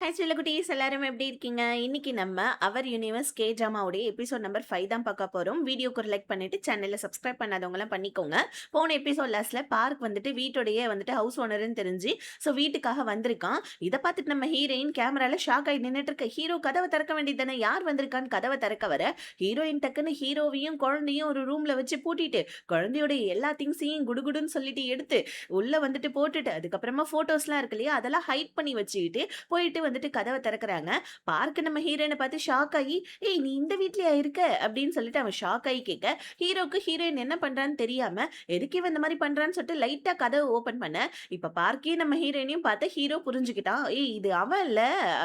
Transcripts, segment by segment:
Hi செல்லக்குட்டீஸ் எல்லாரும் எப்படி இருக்கீங்க? இன்னைக்கு நம்ம அவர் யூனிவர்ஸ் கே ஜாமாவுடைய எபிசோட் நம்பர் ஃபைவ் தான் பார்க்க போகிறோம் வீடியோக்கு ஒரு லைக் பண்ணிட்டு சேனலில் சப்ஸ்கிரைப் பண்ணாதவங்களாம் பண்ணிக்கோங்க. போன எபிசோட் லாஸ்ட்ல பார்க் வந்துட்டு வீட்டோடைய வந்துட்டு ஹவுஸ் ஓனர்னு தெரிஞ்சு ஸோ வீட்டுக்காக வந்திருக்கான். இதை பார்த்துட்டு நம்ம ஹீரோயின் கேமரால ஷாக் ஆகி நின்றுட்டு இருக்க. ஹீரோ கதவை திறக்க வேண்டியதானே யார் வந்திருக்கான்னு கதவை திறக்க வர? ஹீரோயின் டக்குன்னு ஹீரோவையும் குழந்தையும் ஒரு ரூம்ல வச்சு பூட்டிட்டு குழந்தையோடைய எல்லா திங்ஸையும் குடுகுடுன்னு சொல்லிட்டு எடுத்து உள்ள வந்துட்டு போட்டுட்டு அதுக்கப்புறமா ஃபோட்டோஸ்லாம் இருக்கு இல்லையா? அதெல்லாம் ஹைட் பண்ணி வச்சுக்கிட்டு போயிட்டு வந்துட்டு கதவை திறக்கிறாங்க. பார்க்க நம்ம ஹீரோயினை பார்த்து ஷாக் ஆகி ஏய் நீ இந்த வீட்லயா இருக்க? அப்படின்னு சொல்லிட்டு அவன் ஷாக் ஆகி கேட்க ஹீரோக்கு ஹீரோயின் என்ன பண்றான்னு தெரியாம எதுக்கு இவன் இந்த மாதிரி பண்றான்னு சொல்லிட்டு லைட்டா கதவை ஓபன் பண்ண. இப்ப பார்க்கே நம்ம ஹீரோயினையும் பார்த்து ஹீரோ புரிஞ்சுக்கிட்டான். ஏய் இது அவன் இல்ல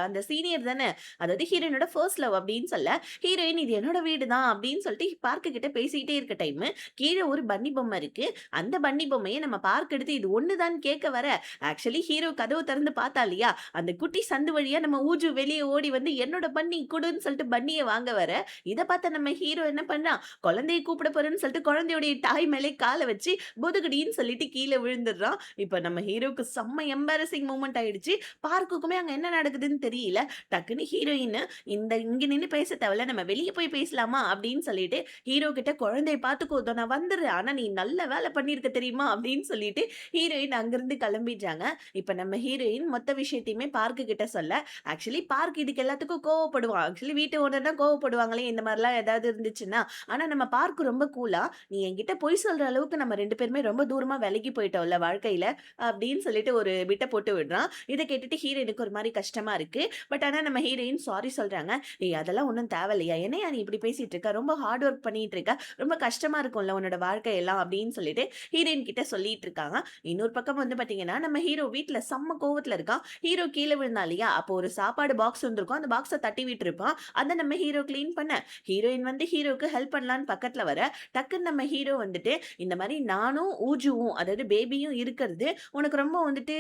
அந்த சீனியர் தானே. அதாவது ஹீரோயினோட ஃபர்ஸ்ட் லவ் அப்படின்னு சொல்ல ஹீரோயின் இது என்னோட வீடு தான். அப்படின்னு சொல்லிட்டு பார்க்க கிட்ட பேசிக்கிட்டே இருக்க டைம் கீழே ஒரு பன்னி பொம்மை இருக்கு. அந்த பன்னி பொம்மையை நம்ம பார்க் எடுத்து இது ஒண்ணுதான் கேட்க வர ஆக்சுவலி ஹீரோ கதவு திறந்து பார்த்தா இல்லையா அந்த குட்டி சந்து வழியா நம்ம ஊஜு வெளியே ஓடி வந்து என்னோட பன்னி கொடுன்னு சொல்லிட்டு பன்னியை வாங்க வர. இதை பார்த்த நம்ம ஹீரோ என்ன பண்ணா குழந்தைய கூப்பிட போறேன்னு சொல்லிட்டு குழந்தையுடைய தாய் மேலே காலை வச்சு புதுகுடின்னு சொல்லிட்டு கீழே விழுந்துடுறான். இப்போ நம்ம ஹீரோக்கு செம்ம எம்பாரசிங் மூமெண்ட் ஆயிடுச்சு. பார்க்குக்குமே அங்க என்ன நடக்குதுன்னு தெரியல. டக்குன்னு ஹீரோயின் இந்த இங்க நின்று பேச தேவையில்ல நம்ம வெளியே போய் பேசலாமா? அப்படின்னு சொல்லிட்டு ஹீரோ கிட்ட குழந்தைய பார்த்துக்கோ நான் வந்துடுறேன். ஆனா நீ நல்ல வேலை பண்ணியிருக்க தெரியுமா? அப்படின்னு சொல்லிட்டு ஹீரோயின் அங்கிருந்து கிளம்பிடுறாங்க. இப்ப நம்ம ஹீரோயின் மொத்த விஷயத்தையுமே பார்க்கு கிட்ட சொல்ல ஆக்சுவலி பார்க் இதுக்கு எல்லாத்துக்கும் கோவப்படுவான் ஆக்சுவலி வீட்டு ஓனர் தான் கோவப்படுவாங்களே இந்த மாதிரிலாம் ஏதாவது இருந்துச்சுன்னா. ஆனா நம்ம பார்க் ரொம்ப கூலா. நீ என்கிட்ட பொய் சொல்ற அளவுக்கு நம்ம ரெண்டு பேருமே ரொம்ப தூரமா விலகி போயிட்டோம்ல வாழ்க்கையில அப்படின்னு சொல்லிட்டு ஒரு பிட்டை போட்டு விடுறான். இதை கேட்டுட்டு ஹீரோயினுக்கு ஒரு மாதிரி கஷ்டமா இருக்கு. பட் ஆனா நம்ம ஹீரோயின் சாரி சொல்றாங்க நீ அதெல்லாம் ஒன்றும் தேவையில்லையா? என்னையா நீ இப்படி பேசிட்டு இருக்க? ரொம்ப ஹார்ட் ஒர்க் பண்ணிட்டு இருக்க. ரொம்ப கஷ்டமா இருக்கும்ல உன்னோட வாழ்க்கை எல்லாம் அப்படின்னு சொல்லிட்டு ஹீரோயின் கிட்ட சொல்லிட்டு இருக்காங்க. இன்னொரு பக்கம் வந்து பாத்தீங்கன்னா நம்ம ஹீரோ வீட்டில் செம்ம கோவத்துல இருக்கான். ஹீரோ கீழே விழுந்தா இல்லையா? அப்போ ஒரு சாப்பாடு பாக்ஸ் வந்திருக்கும். அந்த பாக்ஸை தட்டி விட்டுருப்பான் அதை நம்ம ஹீரோ க்ளீன் பண்ண. ஹீரோயின் வந்து ஹீரோக்கு ஹெல்ப் பண்ணலான்னு பக்கத்தில் வர டக்குன்னு நம்ம ஹீரோ வந்துட்டு இந்த மாதிரி நானும் ஊஜுவும் அதாவது பேபியும் இருக்கிறது உனக்கு ரொம்ப வந்துட்டு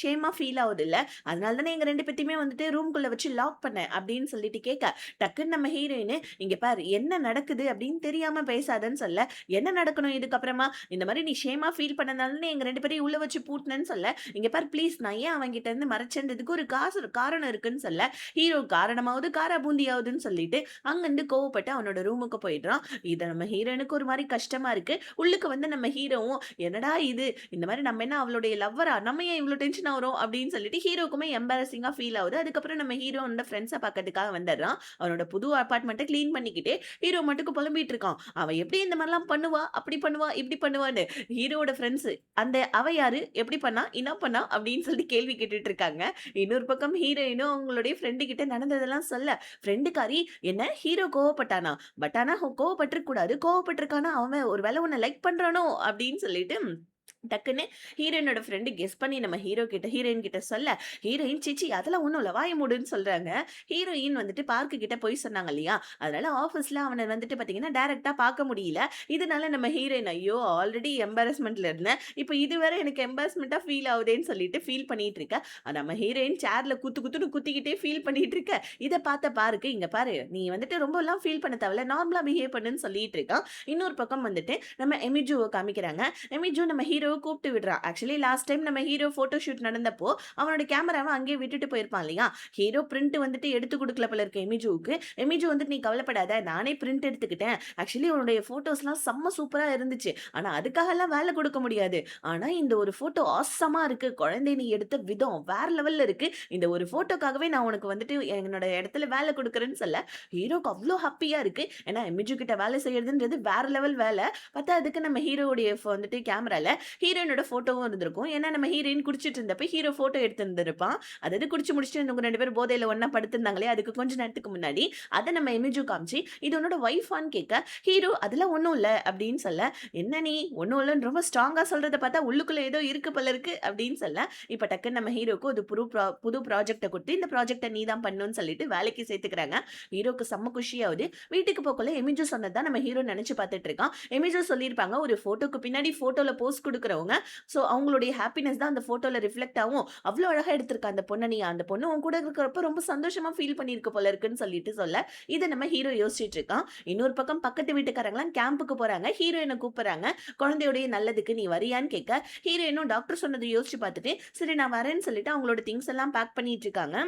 ஷேமாக ஃபீல் ஆகுது இல்லை அதனால தானே எங்கள் ரெண்டு பேத்தையுமே வந்துட்டு ரூம்குள்ளே வச்சு லாக் பண்ணேன் அப்படின்னு சொல்லிட்டு கேட்க டக்குன்னு நம்ம ஹீரோயின் இங்கே பார் என்ன நடக்குது? அப்படின்னு தெரியாமல் பேசாதன்னு சொல்ல என்ன நடக்கணும் இதுக்கப்புறமா? இந்த மாதிரி நீ ஷேமாக ஃபீல் பண்ணதால எங்கள் ரெண்டு பேரையும் உள்ள வச்சு பூட்டினேன்னு சொல்ல இங்கே பார் ப்ளீஸ் நான் ஏன் அவங்ககிட்ட இருந்து மறைச்சதுக்கு ஒரு காசு காரணம் இருக்குன்னு சொல்ல. ஹீரோ காரணமாவது காரா பூந்தியாவதுன்னு சொல்லிட்டு அங்கிருந்து கோவப்பட்டு அவனோட ரூமுக்கு போயிடுறான். இதை நம்ம ஹீரோனுக்கு ஒரு மாதிரி கஷ்டமா இருக்கு. உள்ளுக்கு வந்து நம்ம ஹீரோவும் என்னடா இது? இந்த மாதிரி நம்ம என்ன அவளுடைய லவ்வரா நம்ம ஏன் இவ்வளோ டென்ஷன் ஆகிறோம்? அப்படின்னு சொல்லிட்டு ஹீரோக்குமே எம்பாரசிங்கா ஃபீல் ஆகுது. அதுக்கப்புறம் நம்ம ஹீரோனோட ஃப்ரெண்ட்ஸை பார்க்கறதுக்காக வந்துடுறான். அவனோட புது அப்பார்ட்மெண்ட்டை க்ளீன் பண்ணிக்கிட்டு ஹீரோ மட்டுக்கு புலம்பிட்டு இருக்கான் அவன் எப்படி இந்த மாதிரிலாம் பண்ணுவா? அப்படி பண்ணுவா? இப்படி பண்ணுவான்னு. ஹீரோட ஃப்ரெண்ட்ஸ் அந்த அவ யாரு? எப்படி பண்ணா? என்ன பண்ணா? அப்படின்னு சொல்லிட்டு கேள்வி கேட்டுட்டு இருக்காங்க. இன்னொரு பக்கம் ஹீரோயினும் அவங்களுடைய ஃப்ரெண்டு கிட்ட நடந்ததெல்லாம் சொல்ல. ஃப்ரெண்டுக்காரி என்ன? ஹீரோ கோவப்பட்டானா? பட் ஆனா கோவப்பட்டிருக்க கூடாது. கோவப்பட்டிருக்கானா? அவன் ஒரு வேலை உன்னை லைக் பண்றானோ? அப்படின்னு சொல்லிட்டு டக்குன்னு ஹீரோயினோட ஃப்ரெண்டு கெஸ் பண்ணி நம்ம ஹீரோ கிட்ட ஹீரோயின் கிட்ட சொல்ல ஹீரோயின் சிச்சி அதெல்லாம் ஒன்றும் இல்லை வாய மூடுன்னு சொல்றாங்க. ஹீரோயின் வந்துட்டு பார்க்கு கிட்ட போய் சொன்னாங்க இல்லையா? அதனால ஆஃபீஸில் அவனை வந்துட்டு பார்த்தீங்கன்னா டேரெக்டாக பார்க்க முடியல. இதனால நம்ம ஹீரோயின் ஐயோ ஆல்ரெடி எம்பாரஸ்மெண்ட்ல இருந்தேன். இப்போ இதுவரை எனக்கு எம்பாரஸ்மெண்ட்டாக ஃபீல் ஆகுதேன்னு சொல்லிட்டு ஃபீல் பண்ணிட்டு இருக்க. நம்ம ஹீரோயின் சேர்ல குத்து குத்துன்னு குத்திக்கிட்டே ஃபீல் பண்ணிட்டு இருக்க. இதை பார்த்த பாருக்கு இங்க பாரு நீ வந்துட்டு ரொம்ப எல்லாம் ஃபீல் பண்ண தேவையில்ல. நார்மலா பிஹேவ் பண்ணுன்னு சொல்லிட்டு இருக்கான். இன்னொரு பக்கம் வந்துட்டு நம்ம எமிஜுவை காமிக்கிறாங்க. எமிஜு நம்ம ஹீரோ கூப்பிட்டு விடுறான் ஆக்சுவலி லாஸ்ட் டைம் நம்ம ஹீரோ ஃபோட்டோ ஷூட் நடந்தப்போ அவனோட கேமராவை அங்கேயே விட்டுட்டு போயிருப்பான் இல்லையா? ஹீரோ பிரிண்ட் வந்துட்டு எடுத்து கொடுக்கல போல இருக்கு எமிஜுவுக்கு எமிஜு வந்துட்டு நீ கவலைப்படாத நானே பிரிண்ட் எடுத்துக்கிட்டேன். ஆக்சுவலி உன்னுடைய ஃபோட்டோஸ்லாம் செம்ம சூப்பராக இருந்துச்சு. ஆனால் அதுக்காகலாம் வேலை கொடுக்க முடியாது. ஆனால் இந்த ஒரு ஃபோட்டோ ஆசமாக இருக்கு. குழந்தை நீ எடுத்த விதம் வேற லெவலில் இருக்கு. இந்த ஒரு ஃபோட்டோக்காகவே நான் உனக்கு வந்துட்டு என்னோட இடத்துல வேலை கொடுக்குறேன்னு சொல்ல ஹீரோக்கு அவ்வளோ ஹாப்பியாக இருக்கு. ஏன்னா எமிஜு கிட்ட வேலை செய்யறதுன்றது வேற லெவல் வேலை. பார்த்தா அதுக்கு நம்ம ஹீரோடைய வந்துட்டு கேமராவில் ஹீரோயினோட ஃபோட்டோவும் இருந்திருக்கும். ஏன்னா நம்ம ஹீரோயின் குடிச்சிட்டு இருந்தப்ப ஹீரோ ஃபோட்டோ எடுத்திருந்திருப்பான். அதாவது குடிச்சு முடிச்சுட்டு இவங்க ரெண்டு பேரும் போதையில் ஒன்றா படுத்திருந்தாங்களே அதுக்கு கொஞ்ச நேரத்துக்கு முன்னாடி அதை நம்ம இமேஜும் காமிச்சு இது உன்னோட ஒய்ஃபான்னு கேட்க ஹீரோ அதெல்லாம் ஒன்றும் இல்லை அப்படின்னு சொல்ல என்ன நீ ஒன்றும் இல்லைன்னு ரொம்ப ஸ்ட்ராங்காக சொல்கிறத பார்த்தா உள்ளுக்குள்ளே ஏதோ இருக்கு போல இருக்கு அப்படின்னு சொல்ல இப்போ டக்குன்னு நம்ம ஹீரோக்கு ஒரு புது ப்ரா புது ப்ராஜெக்டை கொடுத்து இந்த ப்ராஜெக்டை நீ தான் பண்ணணும்னு சொல்லிட்டு வேலைக்கு சேர்த்துக்கிறாங்க. ஹீரோக்கு செம்ம குஷியாகுது. வீட்டுக்கு போக்குள்ள எமிஜோ சொன்னதான் நம்ம ஹீரோ நினச்சி பார்த்துட்டு இருக்கான். எமிஜோ சொல்லியிருப்பாங்க. ஒரு ஃபோட்டோக்கு பின்னாடி ஃபோட்டோவில் போஸ்ட் கொடுக்குறவங்க ஸோ அவங்களுடைய ஹாப்பினஸ் தான் அந்த ஃபோட்டோவில் ரிஃப்ளெக்ட் ஆகும் அவ்வளோ அழகாக எடுத்திருக்க அந்த பொண்ணை நீ. அந்த பொண்ணு உன் கூட இருக்கிறப்ப ரொம்ப சந்தோஷமாக ஃபீல் பண்ணியிருக்க போல இருக்குன்னு சொல்லிட்டு சொல்ல. இதை நம்ம ஹீரோ யோசிச்சுட்டு இருக்கான். இன்னொரு பக்கம் பக்கத்து வீட்டுக்காரங்களாம் கேம்புக்கு போகிறாங்க ஹீரோயினை கூப்பிட்றாங்க. குழந்தையுடைய நல்லதுக்கு நீ வரியான்னு கேட்க ஹீரோயினும் டாக்டர் சொன்னதை யோசிச்சு பார்த்துட்டு சரி நான் வரேன்னு சொல்லிட்டு அவங்களோட திங்ஸ் எல்லாம் பேக் பண்ணிட்டு இருக்காங்க.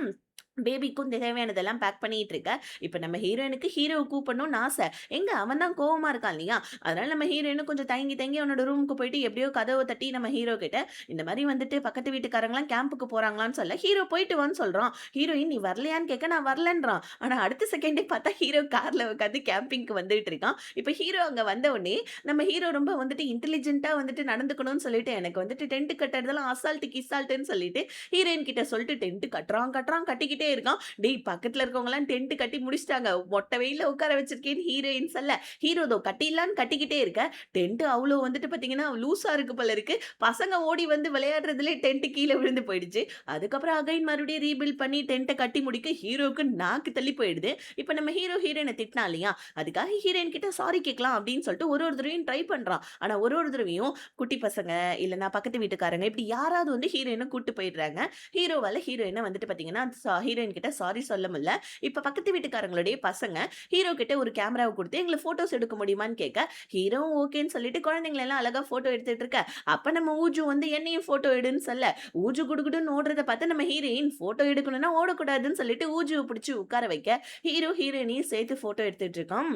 பேபிக்கும் தேவையானதெல்லாம் பேக் பண்ணிட்டு இருக்க. இப்போ நம்ம ஹீரோயினுக்கு ஹீரோவை கூப்பிடணும்னு ஆசை. எங்க அவன் தான் கோவமா இருக்கான் இல்லையா? அதனால நம்ம ஹீரோயினும் கொஞ்சம் தயங்கி தயங்கி அவனோட ரூமுக்கு போயிட்டு எப்படியோ கதவை தட்டி நம்ம ஹீரோ கிட்ட, இந்த மாதிரி வந்துட்டு பக்கத்து வீட்டுக்காரங்களாம் கேம்புக்கு போறாங்களான்னு சொல்ல, ஹீரோ போயிட்டு வான்னு சொல்றான். ஹீரோயின் நீ வரலையான்னு கேட்க, நான் வரலன்றான். ஆனா அடுத்த செகண்டே பார்த்தா ஹீரோ கார்ல உட்காந்து கேம்பிங்க்கு வந்துட்டு இருக்கான். இப்போ ஹீரோ அங்க வந்த உடனே, நம்ம ஹீரோ ரொம்ப வந்துட்டு இன்டெலிஜென்ட்டா வந்துட்டு நடந்துக்கணும்னு சொல்லிட்டு, எனக்கு வந்துட்டு டென்ட் கட்டுறதெல்லாம் அசால்ட்டு கிசால்ட்டுன்னு சொல்லிட்டு, ஹீரோயின் கிட்ட சொல்லிட்டு டென்ட் கட்டுறான் கட்டுறான் கட்டிக்கிட்டே இருக்கான். டேய் பக்கத்துல இருக்கவங்கலாம் டென்ட் கட்டி முடிச்சிட்டாங்க ஒட்ட வெயில உட்கார வச்சிருக்கேன்னு ஹீரோயின் அல்ல ஹீரோதோ கட்டிடலான்னு கட்டிக்கிட்டே இருக்க, டென்ட் அவ்வளோ வந்துட்டு பார்த்தீங்கன்னா, லூஸா இருக்கு போல இருக்கு. பசங்க ஓடி வந்து விளையாடுறதுலேயே டென்ட் கீழே விழுந்து போயிடுச்சு. அதுக்கப்புறம் அகைன் மறுபடியும் ரீபில்ட் பண்ணி டென்ட்டை கட்டி முடிக்க ஹீரோவுக்கு நாக்கு தள்ளி போயிடுது. இப்ப நம்ம ஹீரோ ஹீரோயினை திட்டினா இல்லையா? அதுக்காக ஹீரோயின் கிட்ட சாரி கேட்கலாம் அப்படின்னு சொல்லிட்டு ஒரு ஒரு தடவையும் ட்ரை பண்றான். ஆனா ஒரு ஒரு தடவையும் குட்டி பசங்க, இல்லைன்னா பக்கத்து வீட்டுக்காரங்க இப்படி யாராவது வந்து ஹீரோயினை கூட்டு போயிடுறாங்க. ஹீரோவால ஹீரோயினை வந்துட்டு பார்த்தீங்கன்னா, சா ஹீரோயின் கிட்ட சாரி சொல்ல முடியல. இப்ப பக்கத்து வீட்டுக்காரங்களுடைய பசங்க ஹீரோ கிட்ட ஒரு கேமராவை கொடுத்து எங்களை ஃபோட்டோஸ் எடுக்க முடியுமான்னு கேட்க, ஹீரோவும் ஓகேன்னு சொல்லிட்டு குழந்தைங்கள எல்லாம் அழகா ஃபோட்டோ எடுத்துட்டு இருக்க. அப்ப நம்ம ஊஜு வந்து என்னையும் ஃபோட்டோ எடுன்னு சொல்ல, ஊஜு குடுக்குடுன்னு ஓடுறத பார்த்து நம்ம ஹீரோயின் ஃபோட்டோ எடுக்கணும்னா ஓடக்கூடாதுன்னு சொல்லிட்டு ஊஜுவை பிடிச்சி உட்கார வைக்க, ஹீரோ ஹீரோயினையும் சேர்த்து ஃபோட்டோ எடுத்துட்டு இருக்கோம்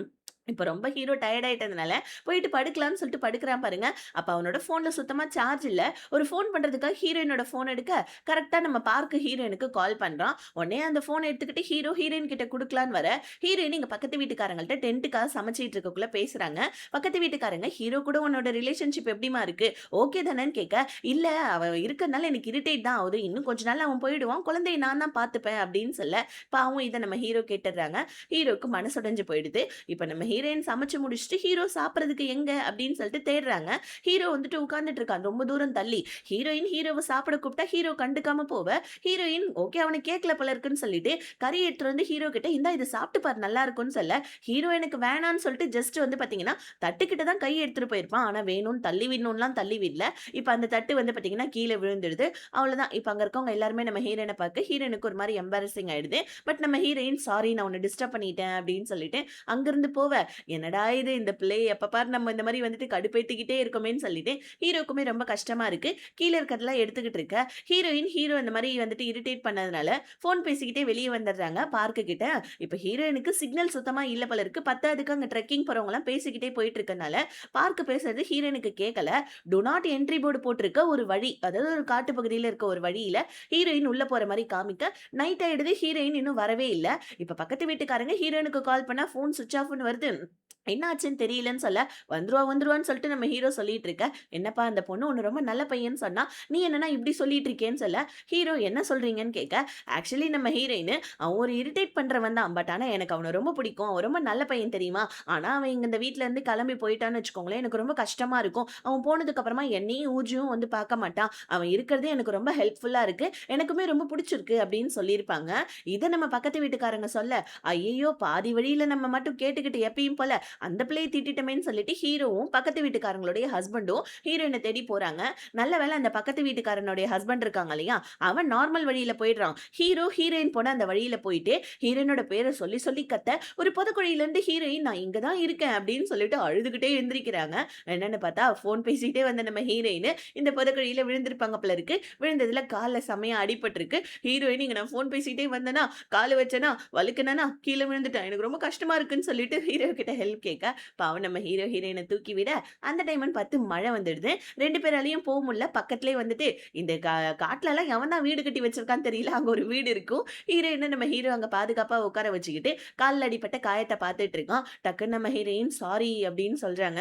இப்போ ரொம்ப ஹீரோ டயர்ட் ஆகிட்டதுனால போயிட்டு படுக்கலாம்னு சொல்லிட்டு படுக்கிறான் பாருங்க. அப்போ அவனோட ஃபோனில் சுத்தமாக சார்ஜ் இல்லை ஒரு ஃபோன் பண்ணுறதுக்காக ஹீரோயினோட ஃபோன் எடுக்க, கரெக்டாக நம்ம பார்க்கு ஹீரோயினுக்கு கால் பண்ணுறான் உடனே அந்த ஃபோனை எடுத்துக்கிட்டு ஹீரோ ஹீரோயின் கிட்ட கொடுக்கலான்னு வர, ஹீரோயின் இங்கே பக்கத்து வீட்டுக்காரங்கள்ட்ட டென்ட்டுக்காக சமைச்சிட்டு இருக்கக்குள்ள பேசுகிறாங்க பக்கத்து வீட்டுக்காரங்க, "ஹீரோ கூட உன்னோட ரிலேஷன்ஷிப் எப்படிமா இருக்குது ஓகே தானேன்னு?" கேட்க, இல்லை அவன் இருக்கிறதுனால எனக்கு இரிட்டேட் தான் ஆகுது இன்னும் கொஞ்ச நாள் அவன் போயிடுவான். குழந்தைய நான் தான் பார்த்துப்பேன்." அப்படின்னு சொல்ல, பாவம் இதை நம்ம ஹீரோ கேட்டுடுறாங்க. ஹீரோக்கு மனசுடைஞ்சு போயிடுது. இப்போ நம்ம ஹீரோ ஹீரோயின் சமைச்சு முடிச்சுட்டு, ஹீரோ சாப்பிட்றதுக்கு எங்கே அப்படின்னு சொல்லிட்டு தேடுறாங்க. ஹீரோ வந்துட்டு உட்காந்துட்டு இருக்கான் ரொம்ப தூரம் தள்ளி. ஹீரோயின் ஹீரோவை சாப்பிட கூப்பிட்டா ஹீரோ கண்டுக்காம போவ, ஹீரோயின் ஓகே அவனை கேட்கல போல இருக்குன்னு சொல்லிட்டு, கறி எடுத்துட்டு வந்து ஹீரோ கிட்ட, "இந்தா இது சாப்பிட்டு பாரு நல்லா இருக்கும்னு சொல்ல, ஹீரோ எனக்கு வேணான்னு சொல்லிட்டு ஜஸ்ட் வந்து பார்த்தீங்கன்னா, தட்டுக்கிட்ட தான் கை எடுத்துட்டு போயிருப்பான். ஆனால் வேணும்னு தள்ளி விடணும்லாம் தள்ளி விடல. இப்போ அந்த தட்டு வந்து பார்த்தீங்கன்னா, கீழே விழுந்துடுது. அவ்வளோதான். இப்போ அங்கே இருக்கவங்க எல்லாருமே நம்ம ஹீரோயினை பார்க்க, ஹீரோயினுக்கு ஒரு மாதிரி எம்பாரசிங் ஆயிடுது. பட் நம்ம ஹீரோயின், "சாரி நான் உன்னை டிஸ்டர்ப் பண்ணிட்டேன்" அப்படின்னு சொல்லிட்டு அங்கிருந்து போவ, என்னடா இது இந்த பிள்ளை எப்போ பார் நம்ம இந்த மாதிரி வந்துட்டு கடுப்பேத்துக்கிட்டே இருக்கோமேன்னு சொல்லிட்டு, ஹீரோக்குமே ரொம்ப கஷ்டமா இருக்கு. கீழே இருக்கிறதெல்லாம் எடுத்துக்கிட்டு இருக்க, ஹீரோயின் ஹீரோ இந்த மாதிரி வந்துட்டு இரிட்டேட் பண்ணதுனால, ஃபோன் பேசிக்கிட்டே வெளியே வந்துடுறாங்க பார்க்கு கிட்ட. இப்போ ஹீரோயினுக்கு சிக்னல் சுத்தமா இல்ல போல இருக்கு. பத்தாவதுக்கு அங்க ட்ரெக்கிங் போறவங்கலாம் பேசிக்கிட்டே போயிட்டு இருக்கனால, பார்க்கு பேசுறது ஹீரோயினுக்கு கேட்கல. டூ நாட் என்ட்ரி போர்டு போட்டிருக்க ஒரு வழி, அதாவது ஒரு காட்டு பகுதியில் இருக்க ஒரு வழியில ஹீரோயின் உள்ள போற மாதிரி காமிக்க, நைட் ஆயிடுது. ஹீரோயின் இன்னும் வரவே இல்லை இப்போ பக்கத்து வீட்டுக்காரங்க ஹீரோயினுக்கு கால் பண்ணா ஃபோன் சுவிச் ஆஃப்னு வருது. என்ன என்னாச்சுன்னு தெரியலன்னு சொல்ல, "வந்துருவா வந்துருவான்னு" சொல்லிட்டு நம்ம ஹீரோ சொல்லிட்டு இருக்க, "என்னப்பா அந்த பொண்ணு ஒன்று ரொம்ப நல்ல பையன்னு சொன்னா, நீ என்னன்னா இப்படி சொல்லிட்டு இருக்கேன்னு" சொல்ல, ஹீரோ என்ன சொல்றீங்கன்னு கேட்க, ஆக்சுவலி நம்ம ஹீரோயின் அவன் ஒரு இரிட்டேட் பண்றவன் தான். பட் ஆனால் எனக்கு அவனை ரொம்ப பிடிக்கும். அவன் ரொம்ப நல்ல பையன் தெரியுமா? ஆனால் அவன் இங்க இந்த வீட்டில இருந்து கிளம்பி போயிட்டான்னு வச்சுக்கோங்களேன், எனக்கு ரொம்ப கஷ்டமா இருக்கும். அவன் போனதுக்கு அப்புறமா என்னையும் ஊஜியும் வந்து பார்க்க மாட்டான். அவன் இருக்கிறதே எனக்கு ரொம்ப ஹெல்ப்ஃபுல்லா இருக்கு. எனக்குமே ரொம்ப பிடிச்சிருக்கு அப்படின்னு சொல்லியிருப்பாங்க. இதை நம்ம பக்கத்து வீட்டுக்காரங்க சொல்ல, ஐயோ பாதி வழியில நம்ம மட்டும் கேட்டுக்கிட்டு எப்பயும் போல அந்த பிள்ளையை திட்டிட்டமேன்னு சொல்லிட்டு ஹீரோவும், பக்கத்து வீட்டுக்காரங்களுடைய ஹஸ்பண்டும் ஹீரோயினை தேடி போறாங்க. நல்ல வேளை அந்த பக்கத்து வீட்டுக்காரனுடைய ஹஸ்பண்ட் இருக்காங்க இல்லையா? அவன் நார்மல் வழியில போயிடுறான். ஹீரோ ஹீரோயின் போன அந்த வழியில போயிட்டு, ஹீரோயினோட பேரை சொல்லி சொல்லி கத்த, ஒரு புதக்குழியிலருந்து ஹீரோயின் "நான் இங்க தான் இருக்கேன்" அப்படின்னு சொல்லிட்டு அழுதுகிட்டே எழுந்திருக்கிறாங்க என்னன்னு பார்த்தா, ஃபோன் பேசிட்டே வந்த நம்ம ஹீரோயின் இந்த புதக்குழியில விழுந்திருப்பாங்க போல இருக்கு. விழுந்ததுல காலில் செமையா அடிபட்டிருக்கு ஹீரோயின் "இங்க நான் ஃபோன் பேசிட்டே வந்தேன்னா கால வச்சேனா, வழுக்குனேனா, கீழே விழுந்துட்டேன். எனக்கு ரொம்ப கஷ்டமா இருக்குன்னு" சொல்லிட்டு ஹீரோ கிட்ட ஹெல்ப் கேட்க, பாவம் நம்ம ஹீரோ ஹீரோயினை தூக்கி விட, அந்த டைம்ன்னு பார்த்து மழை வந்துடுது. ரெண்டு பேராலையும் போக முடியல. பக்கத்துலேயே வந்துட்டு இந்த கா காட்டிலலாம் எவன் தான் வீடு கட்டி வச்சிருக்கான்னு தெரியல. அங்கே ஒரு வீடு இருக்கும். ஹீரோயினை நம்ம ஹீரோ அங்கே பாதுகாப்பாக உட்கார வச்சுக்கிட்டு, காலில் அடிப்பட்ட காயத்தை பார்த்துட்டு இருக்கோம் டக்குன்னு நம்ம ஹீரோயின் சாரி அப்படின்னு சொல்கிறாங்க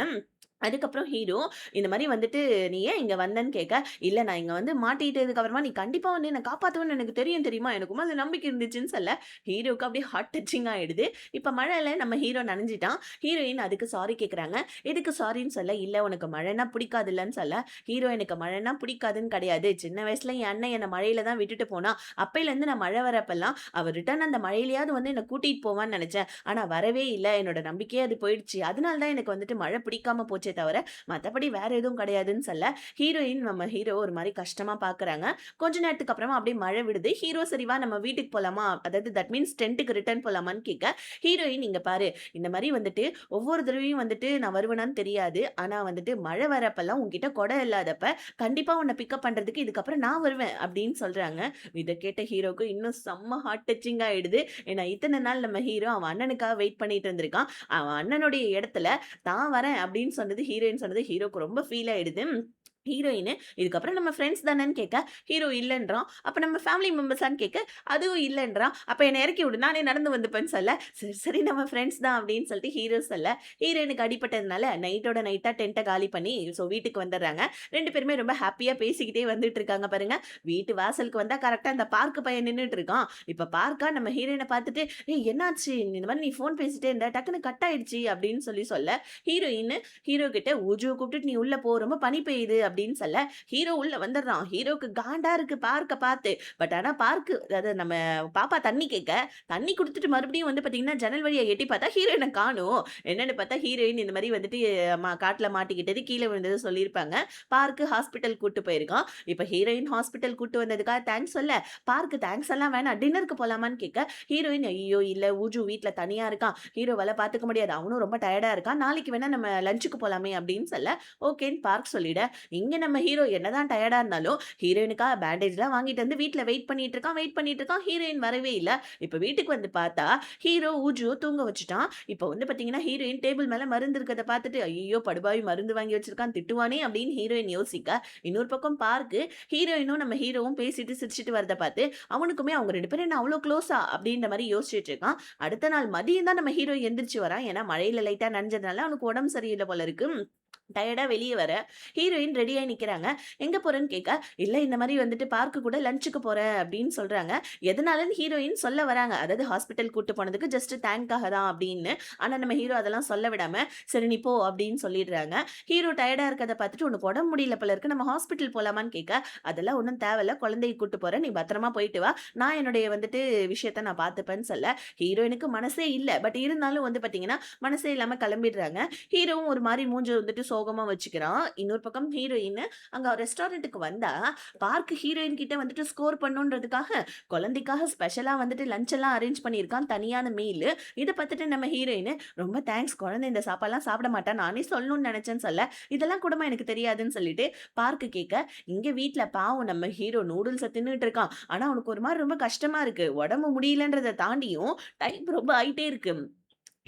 அதுக்கப்புறம் ஹீரோ, இந்த மாரி வந்துட்டு, "நீ ஏன் இங்க வந்தன்னு?" கேட்க, "இல்ல நான் இங்க வந்து மாட்டிக்கிட்டதுக்கு அப்புறமா நீ கண்டிப்பா வந்து என்ன காப்பாத்துவன்னு எனக்கு தெரியும் தெரியுமா? எனக்கு உன் மேல நம்பிக்கை இருந்துச்சுன்னு" சொல்ல, ஹீரோவுக்கு அப்படியே ஹார்ட் டச்சிங் ஆயிடுது. இப்ப மழையில நம்ம ஹீரோ நனைஞ்சுட்டான். ஹீரோயின் அதுக்கு சாரி கேட்குறாங்க. எதுக்கு சாரின்னு சொல்ல, "இல்ல உனக்கு மழைன்னா பிடிக்காதுல்லன்னு" சொல்ல, ஹீரோ "எனக்கு மழைன்னா பிடிக்காதுன்னு கிடையாது. சின்ன வயசுல என் அண்ணன் என்ன மழையில தான் விட்டுட்டு போனான். அப்பையிலேருந்து நான் மழை வரப்பல்லாம், அவர் ரிட்டர்ன் அந்த மழையிலயாவது வந்து என்ன கூட்டிட்டு போவான்னு நெனச்சேன். ஆனா வரவே இல்ல. என்னோட நம்பிக்கையே அது போயிடுச்சு. அதனால தான் எனக்கு வந்துட்டு மழை பிடிக்காம போச்சு ஆயிடுச்சே தவிர, மத்தபடி வேற எதுவும் கிடையாதுன்னு சொல்ல, ஹீரோயின் நம்ம ஹீரோ ஒரு மாதிரி கஷ்டமா பாக்குறாங்க கொஞ்ச நேரத்துக்கு அப்புறமா அப்படியே மழை விடுது. ஹீரோ சரிவா நம்ம வீட்டுக்கு போலாமா? அதாவது தட் மீன்ஸ் டென்ட்டுக்கு ரிட்டர்ன் போலாமான்னு கேட்க, ஹீரோயின் இங்க பாரு இந்த மாதிரி வந்துட்டு ஒவ்வொரு தடவையும் வந்துட்டு நான் வருவேனான்னு தெரியாது. ஆனா வந்துட்டு மழை வரப்பெல்லாம் உன்கிட்ட கொடை இல்லாதப்ப, கண்டிப்பா உன்னை பிக்கப் பண்றதுக்கு இதுக்கப்புறம் நான் வருவேன் அப்படின்னு சொல்றாங்க. இதை கேட்ட ஹீரோக்கு இன்னும் செம்ம ஹார்ட் டச்சிங் ஆயிடுது. ஏன்னா இத்தனை நாள் நம்ம ஹீரோ அவன் அண்ணனுக்காக வெயிட் பண்ணிட்டு இருந்திருக்கான். அவன் அண்ணனுடைய இடத்துல தான் வரேன் அப்படின்னு சொன்னது ஹீரோயின் சொன்னது ஹீரோக்கு ரொம்ப ஃபீல் ஆயிடுது. ஹீரோயின் இதுக்கப்புறம் நம்ம ஃப்ரெண்ட்ஸ் தானேன்னு கேட்க, ஹீரோ இல்லைன்றான் அப்போ நம்ம ஃபேமிலி மெம்பர்ஸான்னு கேட்க, அதுவும் இல்லைன்றான் அப்போ என்னை இறக்கி விடு நானே நடந்து வந்துப்பேன்னு சொல்ல, சரி சரி நம்ம ஃப்ரெண்ட்ஸ் தான் அப்படின்னு சொல்லிட்டு ஹீரோ சொல்ல, ஹீரோயினுக்கு அடிப்பட்டதுனால நைட்டோட நைட்டாக டென்ட்டை காலி பண்ணி ஸோ வீட்டுக்கு வந்துடுறாங்க. ரெண்டு பேருமே ரொம்ப ஹாப்பியாக பேசிக்கிட்டே வந்துட்டு இருக்காங்க பாருங்க. வீட்டு வாசலுக்கு வந்தால் கரெக்டாக அந்த பார்க் பையன் நின்றுட்டு இருக்கான். இப்போ பார்க்கா நம்ம ஹீரோயினை பார்த்துட்டு, "ஏய் என்னாச்சு? இந்த மாதிரி நீ ஃபோன் பேசிட்டே இருந்த. டக்குனு கட் ஆயிடுச்சு" அப்படின்னு சொல்லி சொல்ல, ஹீரோயின் ஹீரோ கிட்ட உஜுவை கூப்பிட்டு நீ உள்ளே போ. ரொம்ப பனி பெய்யுது" அப்படின்னு சொல்ல, ஹீரோ உள்ள வந்துடுறான். ஹீரோக்கு காண்டா இருக்கு பார்க்க பார்த்து. பட் ஆனா பார்க்கு அதாவது நம்ம பாப்பா தண்ணி கேட்க, தண்ணி கொடுத்துட்டு மறுபடியும் வந்து பார்த்தீங்கன்னா, ஜன்னல் வழியை எட்டி பார்த்தா ஹீரோயினை காணும் என்னன்னு பார்த்தா ஹீரோயின் இந்த மாதிரி வந்துட்டு மா காட்டுல மாட்டிக்கிட்டது, கீழே விழுந்தது சொல்லியிருப்பாங்க. பார்க்கு ஹாஸ்பிட்டல் கூட்டு போயிருக்கான். இப்ப ஹீரோயின் ஹாஸ்பிட்டல் கூட்டு வந்ததுக்காக தேங்க்ஸ் சொல்ல, பார்க்கு தேங்க்ஸ் எல்லாம் வேணாம் டின்னருக்கு போலாமான்னு கேட்க, ஹீரோயின் ஐயோ இல்ல ஊஜு வீட்டில் தனியா இருக்கான். ஹீரோவால பார்த்துக்க முடியாது. அவனும் ரொம்ப டயர்டா இருக்கான். நாளைக்கு வேணா நம்ம லஞ்சுக்கு போலாமே அப்படின்னு சொல்ல, ஓகேன்னு பார்க் சொல்லிட, இங்கே நம்ம ஹீரோ என்னதான் டயர்டாக இருந்தாலும், ஹீரோயினுக்காக பேண்டேஜ்லாம் வாங்கிட்டு வந்து வீட்டில் வெயிட் பண்ணிட்டு இருக்கான், வெயிட் பண்ணிட்டு இருக்கான். ஹீரோயின் வரவே இல்லை இப்போ வீட்டுக்கு வந்து பார்த்தா, ஹீரோ ஊஜோ தூங்க வச்சுட்டான். இப்போ வந்து பார்த்தீங்கன்னா, ஹீரோயின் டேபிள் மேலே மருந்து இருக்கிறத பார்த்துட்டு, ஐயோ படுபாவி மருந்து வாங்கி வச்சிருக்கான், திட்டுவானே அப்படின்னு ஹீரோயின் யோசிக்க, இன்னொரு பக்கம் பார்க்கு ஹீரோயினும் நம்ம ஹீரோவும் பேசிட்டு சிரிச்சிட்டு வரத பார்த்து, அவனுக்குமே அவங்க ரெண்டு பேரும் என்ன அவ்வளோ க்ளோஸா? அப்படின்ற மாதிரி யோசிச்சுட்டு இருக்கான். அடுத்த நாள் மதியம் தான் நம்ம ஹீரோ எந்திரிச்சு வரான். ஏன்னா மழையில லைட்டாக நனைஞ்சதுனால அவனுக்கு உடம்பு சரியில்லை போல இருக்கு. டயர்டா வெளியே வர, ஹீரோயின் ரெடியாகி நிக்கிறாங்க. எங்கே போறேன்னு கேட்க, இல்லை இந்த மாதிரி வந்துட்டு பார்க்க கூட லஞ்சுக்கு போகிறேன் அப்படின்னு சொல்றாங்க. எதனாலன்னு ஹீரோயின் சொல்ல வராங்க. அதாவது ஹாஸ்பிட்டல் கூட்டு போனதுக்கு ஜஸ்ட் தேங்க்காக தான் அப்படின்னு. ஆனால் நம்ம ஹீரோ அதெல்லாம் சொல்ல விடாமல் சரி நீ போ அப்படின்னு சொல்லிடுறாங்க. ஹீரோ டயர்டாக இருக்கிறத பார்த்துட்டு, உனக்கு உடம்பு முடியல போல இருக்கு. நம்ம ஹாஸ்பிட்டல் போகலாமான்னு கேட்க, அதெல்லாம் ஒன்றும் தேவையில்ல. குழந்தைய கூட்டு போகிறேன் நீ பத்திரமா போயிட்டு வா. நான் என்னுடைய வந்துட்டு விஷயத்த நான் பார்த்துப்பேன்னு சொல்ல, ஹீரோயினுக்கு மனசே இல்லை பட் இருந்தாலும் வந்து பார்த்தீங்கன்னா, மனசே இல்லாமல் கிளம்பிடுறாங்க. ஹீரோவும் ஒரு மாதிரி மூஞ்சி வந்துட்டு சோகமா வச்சுக்கிறான். இன்னொரு பக்கம் ஹீரோயின் அங்க ரெஸ்டாரண்ட்டுக்கு வந்தா, பார்க் ஹீரோயின் கிட்ட வந்துட்டு ஸ்கோர் பண்ணணுன்றதுக்காக, குழந்தைக்காக ஸ்பெஷலா வந்துட்டு லஞ்ச் எல்லாம் அரேஞ்ச் பண்ணியிருக்கான். தனியான மீல். இதை பார்த்துட்டு நம்ம ஹீரோயின், ரொம்ப தேங்க்ஸ் குழந்தை இந்த சாப்பாடுலாம் சாப்பிட மாட்டேன் நானே சொல்லணும்னு நினைச்சேன்னு சொல்ல, இதெல்லாம் கூடமா எனக்கு தெரியாதுன்னு சொல்லிட்டு பார்க்கு கேட்க, இங்க வீட்டில் பாவம் நம்ம ஹீரோ நூடுல்ஸை தின்னுட்டு இருக்கான். ஆனா அவனுக்கு ஒரு மாதிரி ரொம்ப கஷ்டமா இருக்கு. உடம்பு முடியலன்றதை தாண்டியும், டைப் ரொம்ப ஆயிட்டே இருக்கு.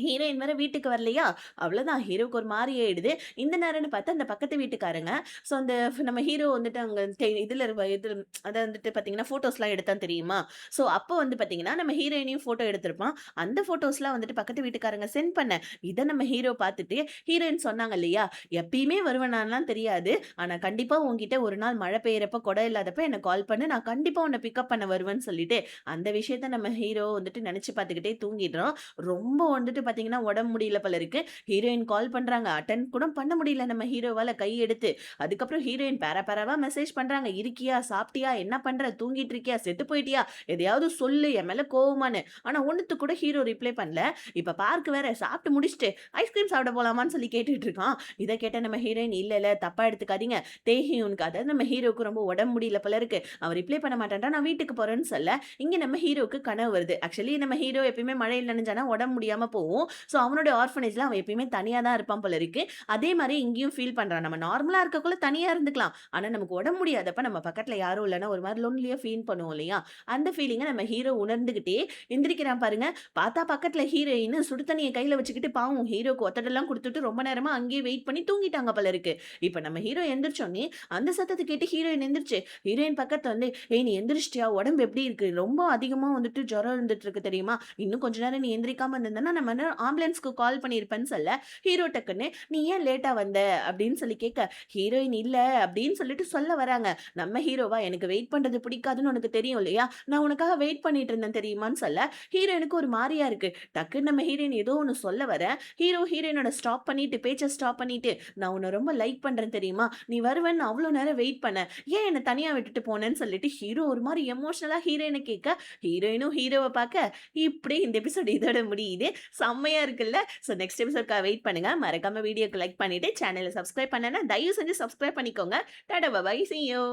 ஹீரோயின் வேற வீட்டுக்கு வரலையா, அவ்வளோதான் ஹீரோவுக்கு ஒரு மாதிரி ஆயிடுது. இந்த நேரம்னு பார்த்தா அந்த பக்கத்து வீட்டுக்காரங்க, ஸோ அந்த நம்ம ஹீரோ வந்துட்டு அங்கே இதில் இது அதை வந்துட்டு பார்த்தீங்கன்னா, ஃபோட்டோஸ்லாம் எடுத்தான் தெரியுமா? ஸோ அப்போ வந்து பார்த்தீங்கன்னா, நம்ம ஹீரோயினையும் ஃபோட்டோ எடுத்திருப்பான். அந்த ஃபோட்டோஸ்லாம் வந்துட்டு பக்கத்து வீட்டுக்காரங்க சென்ட் பண்ண, இதை நம்ம ஹீரோ பார்த்துட்டு, ஹீரோயின் சொன்னாங்க இல்லையா, எப்பயுமே வருவேனான்லாம் தெரியாது. ஆனால் கண்டிப்பாக உங்ககிட்ட ஒரு நாள் மழை பெய்யறப்ப, கொடை இல்லாதப்ப என்னை கால் பண்ணு. நான் கண்டிப்பாக உன்னை பிக்கப் பண்ண வருவேன்னு சொல்லிட்டு, அந்த விஷயத்த நம்ம ஹீரோ வந்துட்டு நினச்சி பார்த்துக்கிட்டே தூங்கிடுறோம் ரொம்ப வந்துட்டு பார்த்தீங்கன்னா, உடம்பு முடியல போல இருக்கு. ஹீரோயின் கால் பண்ணுறாங்க அட்டன் கூட பண்ண முடியல நம்ம ஹீரோவால் கை எடுத்து. அதுக்கப்புறம் ஹீரோயின் பேர பேரவா மெசேஜ் பண்ணுறாங்க இருக்கியா? சாப்பிட்டியா? என்ன பண்ணுற தூங்கிட்டு இருக்கியா? செத்து போயிட்டியா? எதையாவது சொல்லு என் மேலே கோவமான்னு. ஆனால் ஒன்றுத்து கூட ஹீரோ ரிப்ளை பண்ணல. இப்போ பார்க் வேற சாப்பிட்டு முடிச்சுட்டு, ஐஸ்கிரீம் சாப்பிட போகலாமான்னு சொல்லி கேட்டுட்டு இருக்கான். இதை கேட்ட நம்ம ஹீரோயின், இல்லை இல்லை தப்பாக எடுத்துக்காதீங்க. தேஹியூனுக்கு அதாவது நம்ம ஹீரோவுக்கு ரொம்ப உடம்பு முடியல போல இருக்கு. அவன் ரிப்ளை பண்ண மாட்டான்டா. நான் வீட்டுக்கு போகிறேன்னு சொல்ல, இங்கே நம்ம ஹீரோவுக்கு கனவு வருது. ஆக்சுவலி நம்ம ஹீரோ எப்பயுமே மழையில் நினைஞ்சானா உடம்பு முடியாமல் போகும் போவும். ஸோ அவனுடைய ஆர்ஃபனேஜில் அவன் எப்பயுமே தனியாக தான் இருப்பான் போல இருக்கு. அதே மாதிரி இங்கேயும் ஃபீல் பண்ணுறான் நம்ம நார்மலாக இருக்கக்குள்ள தனியாக இருந்துக்கலாம். ஆனால் நமக்கு உடம்பு முடியாதப்ப நம்ம பக்கத்தில் யாரும் இல்லைன்னா ஒரு மாதிரி லோன்லியாக ஃபீல் பண்ணுவோம் இல்லையா? அந்த ஃபீலிங்கை நம்ம ஹீரோ உணர்ந்துக்கிட்டே எந்திரிக்கிறான் பாருங்க. பார்த்தா பக்கத்தில் ஹீரோயின் சுடு தண்ணியை கையில் வச்சுக்கிட்டு பாவம் ஹீரோக்கு ஒத்தடெல்லாம் கொடுத்துட்டு ரொம்ப நேரமாக அங்கேயே வெயிட் பண்ணி தூங்கிட்டாங்க போல இருக்கு. இப்போ நம்ம ஹீரோ எந்திரிச்சோனே, அந்த சத்தத்தை கேட்டு ஹீரோயின் எந்திரிச்சு, ஹீரோயின் பக்கத்தில் வந்து, "ஏய் நீ எந்திரிச்சிட்டியா? உடம்பு எப்படி இருக்கு? ரொம்ப அதிகமாக வந்துட்டு ஜுரம் இருந்துட்டு இருக்கு தெரியுமா? இன்னும் கொஞ்ச நேரம் நீ எந்திரிக்காம இருந்தேன்னா நம்ம இன்னும் ஆம்புலன்ஸ்க்கு கால் பண்ணியிருப்பேன்னு" சொல்ல, ஹீரோ டக்குன்னு, "நீ ஏன் லேட்டா வந்த?" அப்படின்னு சொல்லி கேட்க, ஹீரோயின் இல்லை அப்படின்னு சொல்லிட்டு சொல்ல வராங்க. நம்ம ஹீரோவா, "எனக்கு வெயிட் பண்ணுறது பிடிக்காதுன்னு உனக்கு தெரியும் இல்லையா? நான் உனக்காக வெயிட் பண்ணிட்டு இருந்தேன் தெரியுமான்னு" சொல்ல, ஹீரோயினுக்கு ஒரு மாதிரியா இருக்கு. டக்குன்னு நம்ம ஹீரோயின் ஏதோ ஒன்று சொல்ல வர, ஹீரோ ஹீரோயினோட ஸ்டாப் பண்ணிட்டு, பேச்சை ஸ்டாப் பண்ணிட்டு, "நான் உன்னை ரொம்ப லைக் பண்ணுறேன் தெரியுமா? நீ வருவேன்னு அவ்வளோ நேரம் வெயிட் பண்ண ஏன் என்னை தனியாக விட்டுட்டு போனேன்னு" சொல்லிட்டு ஹீரோ ஒரு மாதிரி எமோஷனலாக ஹீரோயினை கேட்க, ஹீரோயினும் ஹீரோவை பார்க்க, இப்படியே இந்த எபிசோடு இதோட முடியுது. செம்மையாக இருக்குல்ல? ஸோ நெக்ஸ்ட் எபிசோட்காக வெயிட் பண்ணுங்கள் மறக்காமல் வீடியோக்கு லைக் பண்ணிவிட்டு சேனலை சப்ஸ்கிரைப் பண்ணனா தயவு செஞ்சு சப்ஸ்கிரைப் பண்ணிக்கோங்க. டாடா பாய் பாய்.